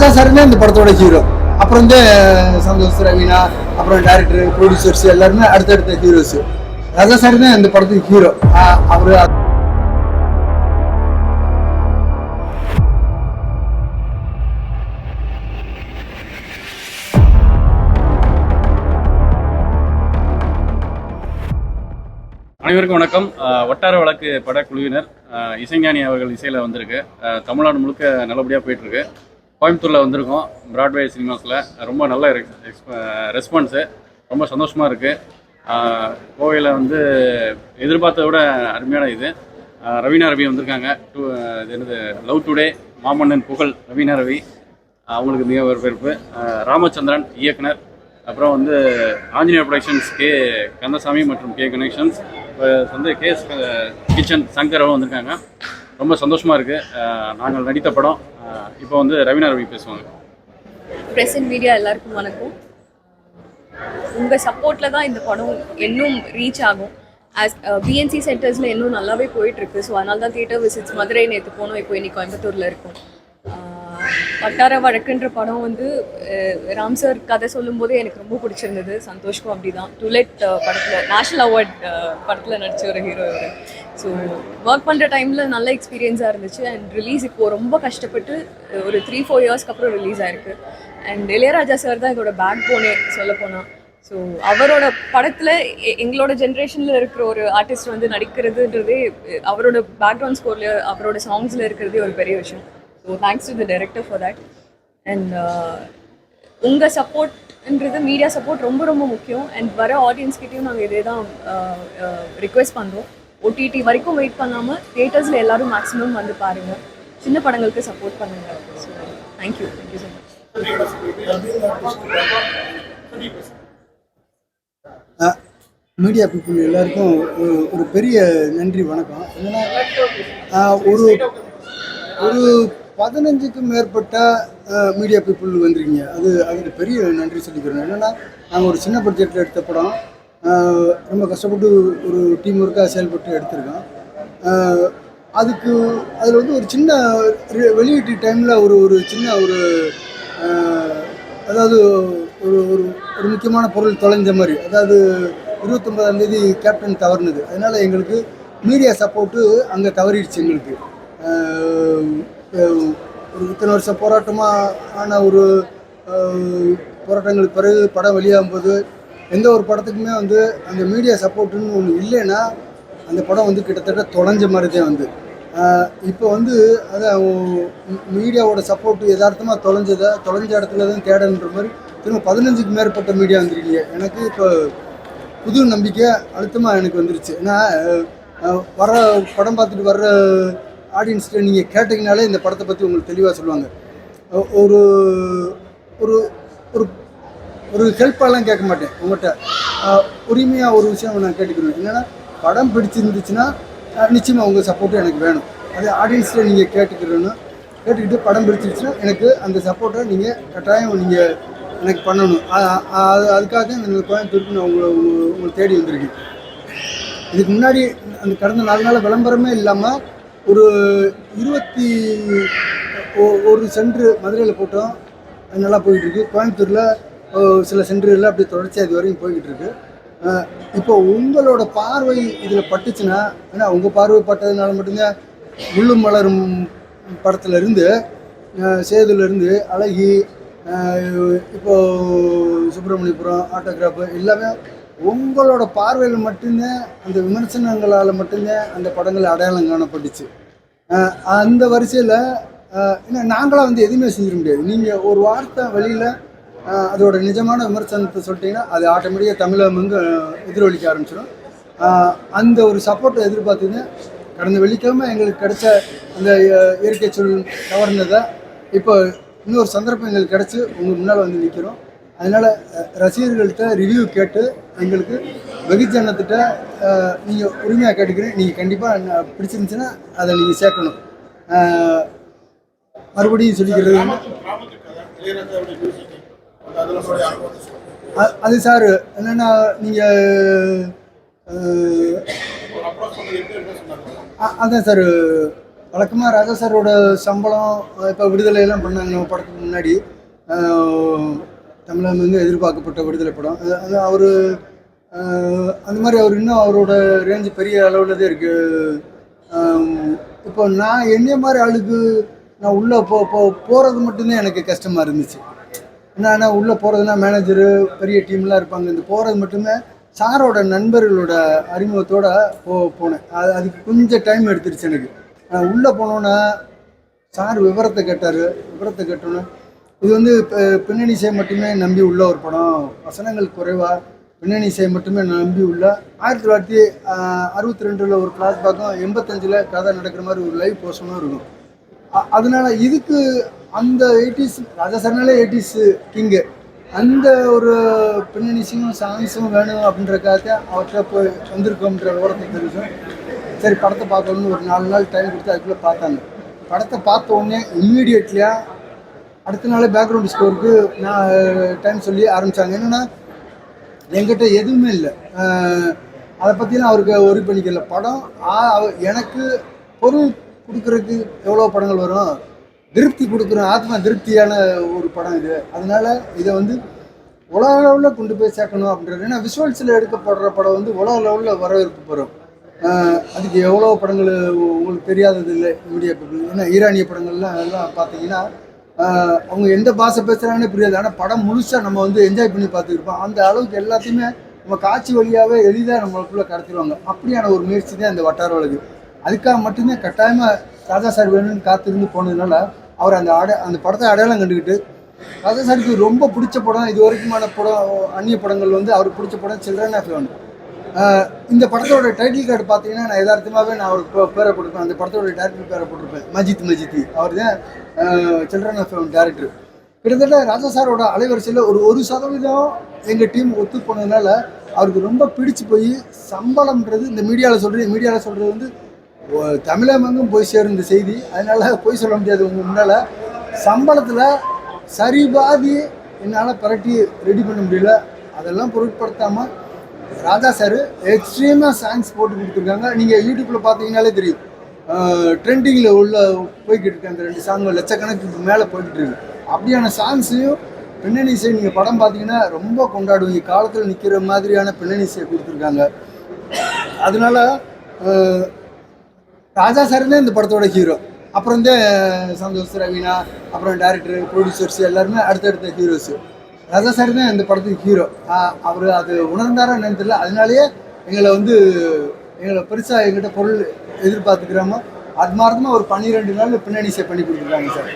ராஜா சாருமே இந்த படத்தோட ஹீரோ அப்புறம் வந்து சந்தோஷ் ரவீனா அப்புறம் டேரக்டர் ப்ரொடியூசர்ஸ் எல்லாருமே அடுத்தடுத்த ஹீரோஸ் ராஜா சார் தான் இந்த படத்துக்கு ஹீரோ அவரு அனைவருக்கும் வணக்கம். வட்டார வழக்கு படக்குழுவினர் இசைஞானி அவர்கள் இசையில் வந்திருக்கு. தமிழ்நாடு முழுக்க நல்லபடியாக போயிட்டுருக்கு கோயம்புத்தூரில் வந்திருக்கோம் பிராட்வே சினிமாஸில் ரொம்ப நல்ல ரெஸ்பான்ஸு ரொம்ப சந்தோஷமாக இருக்குது கோவையில் வந்து எதிர்பார்த்தத விட அருமையான இது ரவீனா ரவி வந்திருக்காங்க டூ இது என்னது லவ் டுடே மாமன்னன் புகழ் ரவீனா ரவி அவங்களுக்கு மிக வரவேற்பு ராமச்சந்திரன் இயக்குனர் அப்புறம் வந்து ஆஞ்சநேயர் ப்ரொடக்ஷன்ஸ் கே கந்தசாமி மற்றும் கே கனெக்ஷன்ஸ் வந்து கே கிச்சன் சங்கரவும் வந்திருக்காங்க ரொம்ப சந்தோஷமாக இருக்குது நாங்கள் நடித்த படம் இப்போ வந்து ரவீனா ரவி பேசுவாங்க. ப்ரெஸ் அண்ட் மீடியா எல்லாருக்கும் வணக்கம். உங்கள் சப்போர்ட்டில் தான் இந்த படம் இன்னும் ரீச் ஆகும். ஆஸ் பிஎன்சி சென்டர்ஸில் இன்னும் நல்லாவே போயிட்டுருக்கு ஸோ அதனால தான் தியேட்டர் விசிட்ஸ் மதுரை நேற்று போனோம். இப்போ இன்னைக்கு கோயம்புத்தூரில் இருக்கும். வட்டார வழக்குன்ற படம் வந்து ராம் சார் கதை சொல்லும்போது எனக்கு ரொம்ப பிடிச்சிருந்தது. சந்தோஷ்கும் அப்படி தான் டுலெட் படத்தில் நேஷ்னல் அவார்ட் படத்தில் நடிச்ச ஒரு ஹீரோ இவர். ஸோ ஒர்க் பண்ணுற டைமில் நல்ல எக்ஸ்பீரியன்ஸாக இருந்துச்சு. அண்ட் ரிலீஸ் இப்போது ரொம்ப கஷ்டப்பட்டு ஒரு த்ரீ ஃபோர் இயர்ஸ்க்கு அப்புறம் ரிலீஸ் ஆயிருக்கு. அண்ட் இளையராஜா சார் தான் இதோட பேக் போனே. சொல்லப்போனால் ஸோ அவரோட படத்தில் எங்களோட ஜென்ரேஷனில் இருக்கிற ஒரு ஆர்டிஸ்ட் வந்து நடிக்கிறதுன்றதே அவரோட பேக்ரவுண்ட் ஸ்கோரில் அவரோட சாங்ஸில் இருக்கிறதே ஒரு பெரிய விஷயம். So thanks to the director for that and உங்கள் சப்போர்ட்ன்றது மீடியா சப்போர்ட் ரொம்ப ரொம்ப முக்கியம். அண்ட் வர ஆடியன்ஸ்கிட்டையும் நாங்கள் இதே தான் ரிக்வெஸ்ட் uh, uh, பண்ணுறோம் ஓடிடி வரைக்கும் வெயிட் பண்ணாமல் தியேட்டர்ஸில் எல்லாரும் மேக்ஸிமம் வந்து பாருங்கள் சின்ன படங்களுக்கு சப்போர்ட் பண்ணுங்கள் so thank you thank you so much media people எல்லாருக்கும் ஒரு பெரிய நன்றி வணக்கம். என்னன்னா ஒரு ஒரு பதினஞ்சுக்கும் மேற்பட்ட மீடியா பீப்புள் வந்திருக்கீங்க. அது அதுக்கு பெரிய நன்றி சொல்லிக்கிறேன். என்னென்னா நாங்கள் ஒரு சின்ன பட்ஜெட்டில் எடுத்த படம் ரொம்ப கஷ்டப்பட்டு ஒரு டீம் ஒர்க்காக செயல்பட்டு எடுத்திருக்கோம். அதுக்கு அதில் வந்து ஒரு சின்ன வெளியீட்டு டைமில் ஒரு ஒரு சின்ன ஒரு அதாவது ஒரு ஒரு ஒரு முக்கியமான பொருள் தொலைஞ்ச மாதிரி. அதாவது இருபத்தொன்பதாம் தேதி கேப்டன் தவறுனது. அதனால் எங்களுக்கு மீடியா சப்போர்ட்டு அங்கே தவறிடுச்சு எங்களுக்கு. ஒரு இத்தனை வருஷம் போராட்டமாக ஆன ஒரு போராட்டங்களுக்கு பிறகு படம் வெளியாகும்போது எந்த ஒரு படத்துக்குமே வந்து அந்த மீடியா சப்போர்ட்டுன்னு ஒன்று இல்லைன்னா அந்த படம் வந்து கிட்டத்தட்ட தொலைஞ்ச மாதிரி தான் வந்து இப்போ வந்து அதான் மீடியாவோட சப்போர்ட் யதார்த்தமாக தொலைஞ்சதை தொலைஞ்ச இடத்துல தான் தேடன்ற மாதிரி திரும்ப பதினஞ்சுக்கு மேற்பட்ட மீடியா வந்துருக்கீங்க. எனக்கு இப்போ புது நம்பிக்கை அழுத்தமாக எனக்கு வந்துருச்சு. ஏன்னா வர படம் பார்த்துட்டு வர்ற ஆடியன்ஸ்கிட்ட நீங்கள் கேட்டிங்கனாலே இந்த படத்தை பற்றி உங்களுக்கு தெளிவாக சொல்லுவாங்க. ஒரு ஒரு ஒரு ஒரு ஹெல்ப்பாலாம் கேட்க மாட்டேன் உங்கள்கிட்ட உரிமையாக ஒரு விஷயம் நான் கேட்டுக்கிறேன். என்னென்னா படம் பிடிச்சிருந்துச்சுன்னா நிச்சயமாக உங்கள் சப்போர்ட்டும் எனக்கு வேணும். அது ஆடியன்ஸில் நீங்கள் கேட்டுக்கிறேன்னு கேட்டுக்கிட்டு படம் பிடிச்சிருச்சுன்னா எனக்கு அந்த சப்போர்ட்டை நீங்கள் கட்டாயம் நீங்கள் எனக்கு பண்ணணும். அது அதுக்காக இந்த கோயம்புத்தூருக்கு நான் உங்களை உங்களை உங்களை தேடி வந்திருக்கேன். இதுக்கு முன்னாடி அந்த கடந்த நாலு நாள் விளம்பரமே இல்லாமல் ஒரு இருபத்தி ஒரு சென்ட்ரு மதுரையில் போட்டோம். அது நல்லா போயிட்டுருக்கு. கோயம்புத்தூரில் சில சென்டர்களில் அப்படியே தொடர்ச்சியாக இது வரைக்கும் போய்கிட்டு இருக்கு இப்போ உங்களோட பார்வை இதில் பட்டுச்சுன்னா ஏன்னா உங்கள் பார்வை பட்டதுனால மட்டும்தான் முள்ளும் மலரும் படத்துலேருந்து சேதுலேருந்து இருந்து அழகி இப்போது சுப்பிரமணியபுரம் ஆட்டோகிராஃபு எல்லாமே உங்களோட பார்வையில் மட்டும்தான் அந்த விமர்சனங்களால் மட்டும்தான் அந்த படங்கள் அடையாளம் காணப்பட்டுச்சு. அந்த வரிசையில் ஏன்னா நாங்களாம் வந்து எதுவுமே செஞ்சிட முடியாது. நீங்கள் ஒரு வார்த்தை வெளியில் அதோட நிஜமான விமர்சனத்தை சொல்லிட்டீங்கன்னா அது ஆட்டோமேட்டிக்காக தமிழை வந்து எதிரொலிக்க ஆரம்பிச்சிடும். அந்த ஒரு சப்போர்ட்டை எதிர்பார்த்துங்க கடந்த வெள்ளிக்கிழமை எங்களுக்கு கிடைச்ச அந்த இயற்கை சூழல் கவர்ந்ததை இப்போ இன்னொரு சந்தர்ப்பம் எங்களுக்கு கிடச்சி உங்கள் முன்னால் வந்து நிற்கிறோம் அதனால் ரசிகர்கள்ட்ட ரிவ்யூ கேட்டு எங்களுக்கு வெகுஜனத்திட்ட நீங்கள் உரிமையாக கேட்டுக்கிறேன். நீங்கள் கண்டிப்பாக பிடிச்சிருந்துச்சுன்னா அதை நீங்கள் சேர்க்கணும். மறுபடியும் சொல்லிக்கிறது அது சார் என்னென்னா நீங்கள் அதான் சார் வழக்கமாக ராஜா சாரோட சம்பளம் இப்போ விடுதலையெல்லாம் பண்ணாங்க நம்ம படத்துக்கு முன்னாடி. தமிழகம் வந்து எதிர்பார்க்கப்பட்ட விடுதலை படம். அது- அது அவர் அந்த மாதிரி அவர் இன்னும் அவரோட ரேஞ்சு பெரிய அளவில் தான் இருக்குது இப்போ நான் என்னைய மாதிரி ஆளுக்கு நான் உள்ளே போ போ போகிறது மட்டும்தான் எனக்கு கஷ்டமாக இருந்துச்சு. என்னன்னா உள்ளே போகிறதுனா மேனேஜரு பெரிய டீம்லாம் இருப்பாங்க. இந்த போகிறது மட்டுமே சாரோட நண்பர்களோட அறிமுகத்தோடு போ போனேன். அது அதுக்கு கொஞ்சம் டைம் எடுத்துருச்சு எனக்கு. நான் உள்ளே போனோன்னா சார் விவரத்தை கேட்டார். விவரத்தை கேட்டோன்னே இது வந்து பின்னணி இசை மட்டுமே நம்பி உள்ள ஒரு படம். வசனங்கள் குறைவாக பின்னணி இசை மட்டுமே நம்பி உள்ள. ஆயிரத்தி தொள்ளாயிரத்தி அறுபத்தி ரெண்டில் ஒரு கிளாஸ் பார்க்கும் எண்பத்தஞ்சில் கதை நடக்கிற மாதிரி ஒரு லைவ் போர்ஷனும் இருக்கும். அதனால் இதுக்கு அந்த எயிட்டிஸ் ராஜா சரணாலே எயிட்டிஸு கிங்கு அந்த ஒரு பின்னணிஸும் சாங்ஸும் வேணும் அப்படின்றக்காக அவர்கிட்ட போய் வந்திருக்கோம்ன்ற விவரத்தை தெரிவிச்சோம். சரி படத்தை பார்க்கணும்னு ஒரு நாலு நாள் டைம் கொடுத்து அதுக்குள்ளே பார்த்தாங்க. படத்தை பார்த்த உடனே இம்மீடியட்லியாக அடுத்த நாளே பேக்ரவுண்ட் ஸ்கோருக்கு நான் டைம் சொல்லி ஆரம்பித்தாங்க என்னென்னா என்கிட்ட எதுவுமே இல்லை. அதை பற்றிலாம் அவருக்கு ஒரி பண்ணிக்கல. படம் எனக்கு பொருள் கொடுக்குறதுக்கு எவ்வளோ படங்கள் வரும்? திருப்தி கொடுக்குற ஆத்மா திருப்தியான ஒரு படம் இது. அதனால் இதை வந்து உலக அளவில் கொண்டு போய் சேர்க்கணும் அப்படின்றது ஏன்னா விஷுவல்ஸில் எடுக்கப்படுற படம் வந்து உலக லெவலில் வரவேற்பு பெறும். அதுக்கு எவ்வளோ படங்கள் உங்களுக்கு தெரியாதது இல்லை மீடியா ஏன்னா ஈரானிய படங்கள்லாம் எல்லாம் பார்த்தீங்கன்னா அவங்க எந்த பாஷை பேசுகிறாங்கன்னே புரியாது. ஆனால் படம் முழுசாக நம்ம வந்து என்ஜாய் பண்ணி பார்த்துருப்போம் அந்த அளவுக்கு எல்லாத்தையுமே நம்ம காட்சி வழியாகவே எளிதாக நம்மளுக்குள்ளே கடத்திடுவாங்க. அப்படியான ஒரு முயற்சி தான் இந்த வட்டார வழக்கு அதுக்காக மட்டுமே கட்டாயமாக ராஜா சார் வேணும்னு காத்திருந்து போனதுனால அவர் அந்த அட அந்த படத்தை அடையாளம் கண்டுக்கிட்டு ராஜா சாருக்கு ரொம்ப பிடிச்ச படம் இது வரைக்குமான படம் அந்நிய படங்கள் வந்து அவருக்கு பிடிச்ச படம் சில்ட்ரன் ஆஃப் ஹெவன் இந்த படத்தோட டைட்டில் கார்டு பார்த்தீங்கன்னா நான் எதார்த்தமாகவே நான் அவருக்கு பேரை கொடுப்பேன். அந்த படத்தோட டேரக்டர் பேரை போட்டிருப்பேன். மஜித் மஜித். அவர் தான் சில்ட்ரன் ஆஃப் டேரக்டர் கிட்டத்தட்ட ராஜா சாரோட அலைவரிசையில் ஒரு ஒரு சதவீதம் எங்கள் டீம் ஒத்து போனதுனால அவருக்கு ரொம்ப பிடிச்சு போய் சம்பளம்ன்றது இந்த மீடியாவில் சொல்கிறது மீடியாவில் சொல்கிறது வந்து தமிழகமெங்கும் போய் சேரும் இந்த செய்தி. அதனால் போய் சொல்ல முடியாது. உங்கள் முன்னால் சம்பளத்தில் சரி பாதி என்னால் பரட்டி ரெடி பண்ண முடியல. அதெல்லாம் பொருட்படுத்தாமல் ராஜா சார் எக்ஸ்ட்ரீமாக சாங்ஸ் போட்டு கொடுத்துருக்காங்க. நீங்கள் யூடியூப்பில் பார்த்தீங்கனாலே தெரியும். ட்ரெண்டிங்கில் உள்ள போய்கிட்டு இருக்கு அந்த ரெண்டு சாங் லட்சக்கணக்கு மேலே போய்கிட்டு இருக்கு. அப்படியான சாங்ஸையும் பின்னணி இசை நீங்கள் படம் பார்த்தீங்கன்னா ரொம்ப கொண்டாடுவீங்க. காலத்தில் நிற்கிற மாதிரியான பின்னணி இசையை கொடுத்துருக்காங்க. அதனால ராஜா சார் தான் இந்த படத்தோட ஹீரோ அப்புறம் தான் சந்தோஷ் ரவீனா அப்புறம் டேரக்டர் ப்ரொடியூசர்ஸ் எல்லாருமே அடுத்தடுத்த ஹீரோஸ் ராஜா சார் தான் இந்த படத்துக்கு ஹீரோ அவர் அது உணர்ந்தாரா என்னன்னு தெரியல. அதனாலேயே எங்களை வந்து எங்களை பெருசாக எங்கிட்ட பொருள் எதிர்பார்த்துக்கிறாமோ அது மாதிரி ஒரு பன்னிரெண்டு நாள் பின்னணி இசை பண்ணி கொடுத்துருக்காங்க சார்.